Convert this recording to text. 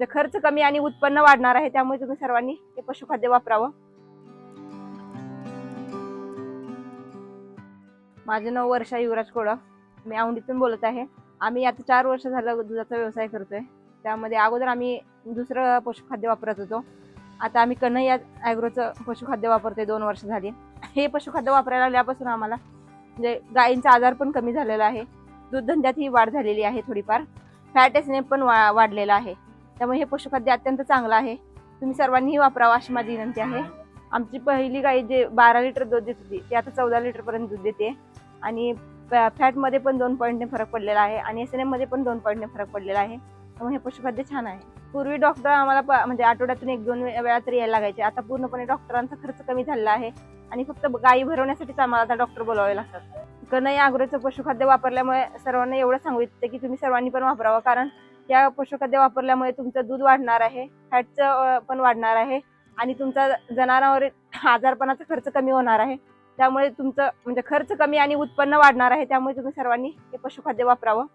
म्हणजे खर्च कमी आणि उत्पन्न वाढणार आहे त्यामुळे तुम्ही सर्वांनी ते पशुखाद्य वापरावं. माझं नाव वर्षा युवराज कोळा. मी औंढीतून बोलत आहे. आम्ही आता चार वर्ष झालं दुधाचा व्यवसाय करतोय. त्यामध्ये अगोदर आम्ही दुसरं पशुखाद्य वापरत होतो. आता आम्ही कन्हैया ॲग्रोचं पशुखाद्य वापरतोय दोन वर्ष झाली. हे पशुखाद्य वापरायला लागल्यापासून आम्हाला म्हणजे गायींचा आजार पण कमी झालेला आहे. दूधधंद्यात ही वाढ झालेली आहे थोडीफार. फॅट एसने पण वा वाढलेला आहे. त्यामुळे हे पशुखाद्य अत्यंत चांगलं आहे. तुम्ही सर्वांनीही वापरावं अशी माझी विनंती आहे. आमची पहिली गाई जे बारा लिटर दूध देत होती ती आता चौदा लिटरपर्यंत दूध देते. आणि फॅटमध्ये पण दोन पॉईंटने फरक पडलेला आहे आणि एस एन एममध्ये पण दोन पॉईंटने फरक पडलेला आहे. त्यामुळे हे पशुखाद्य छान आहे. पूर्वी डॉक्टर आम्हाला प- म्हणजे आठवड्यातून एक दोन वेळा तरी यायला लागायचे. आता पूर्णपणे डॉक्टरांचा खर्च कमी झालेला आहे आणि फक्त गायी भरवण्यासाठीच आम्हाला आता डॉक्टर बोलावे लागतात. कनई आग्रोचं पशुखाद्य वापरल्यामुळे सर्वांना एवढं सांगू इच्छिते की तुम्ही सर्वांनी पण वापरावं कारण या पशुखाद्य वापरल्यामुळे तुमचं दूध वाढणार आहे फॅटचं पण वाढणार आहे आणि तुमचा जनावरांवर आजारपणाचा खर्च कमी होणार आहे. त्यामुळे तुमचं म्हणजे खर्च कमी आणि उत्पन्न वाढणार आहे त्यामुळे तुम्ही सर्वांनी हे पशुखाद्य वापरावं.